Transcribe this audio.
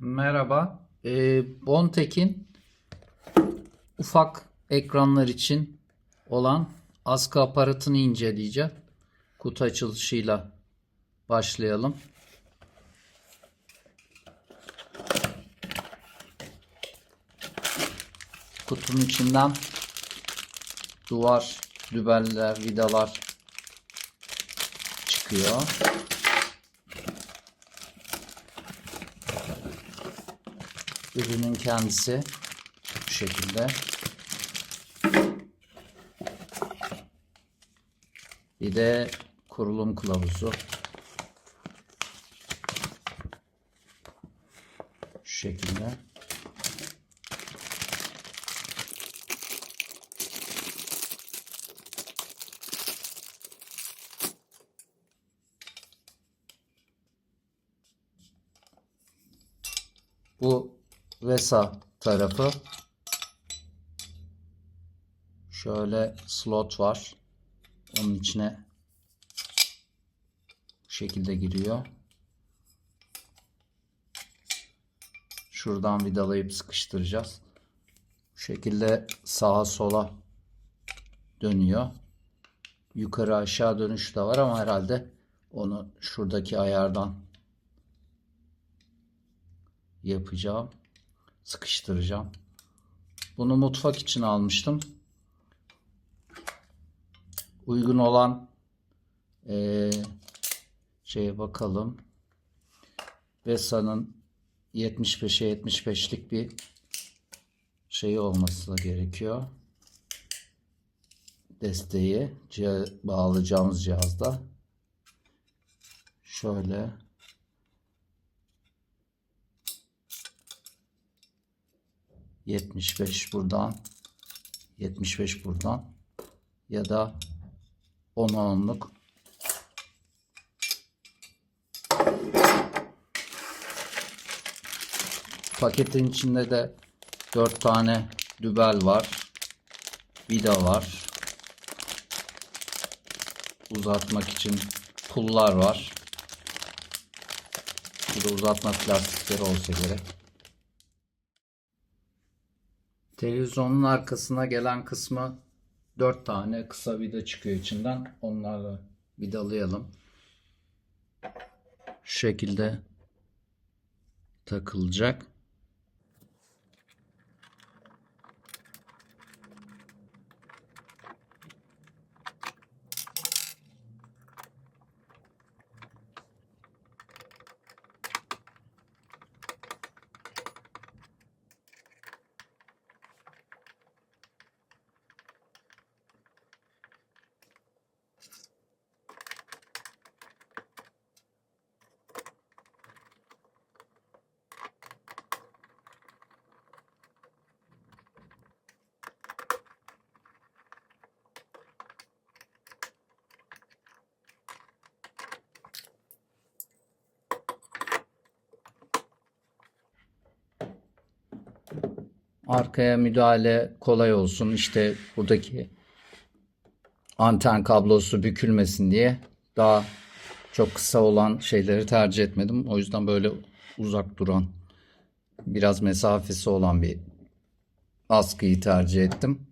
Merhaba. Ee, Bontek'in ufak ekranlar için olan askı aparatını inceleyeceğim. Kutu açılışıyla başlayalım. Kutunun içinden duvar, dübeller, vidalar çıkıyor. Ürünün kendisi bu şekilde. Bir de kurulum kılavuzu. Şu şekilde. Bu VESA tarafı. Şöyle slot var. Onun içine bu şekilde giriyor. Şuradan vidalayıp sıkıştıracağız. Bu şekilde sağa sola dönüyor. Yukarı aşağı dönüş de var ama herhalde onu şuradaki ayardan yapacağım. Sıkıştıracağım. Bunu mutfak için almıştım. Uygun olan eee şeye bakalım. Vesa'nın 75'e 75'lik bir şeyi olması gerekiyor. Desteği bağlayacağımız cihazda. Şöyle Yetmiş beş buradan, yetmiş beş buradan ya da on onluk Paketin içinde de 4 tane dübel var. Vida var. Uzatmak için pullar var. Bir de uzatma plastikleri olsa gerek. Televizyonun arkasına gelen kısmı 4 tane kısa vida çıkıyor içinden. Onlarla vidalayalım. Şu şekilde takılacak. Arkaya müdahale kolay olsun. İşte buradaki anten kablosu bükülmesin diye daha çok kısa olan şeyleri tercih etmedim. O yüzden böyle uzak duran biraz mesafesi olan bir askıyı tercih ettim.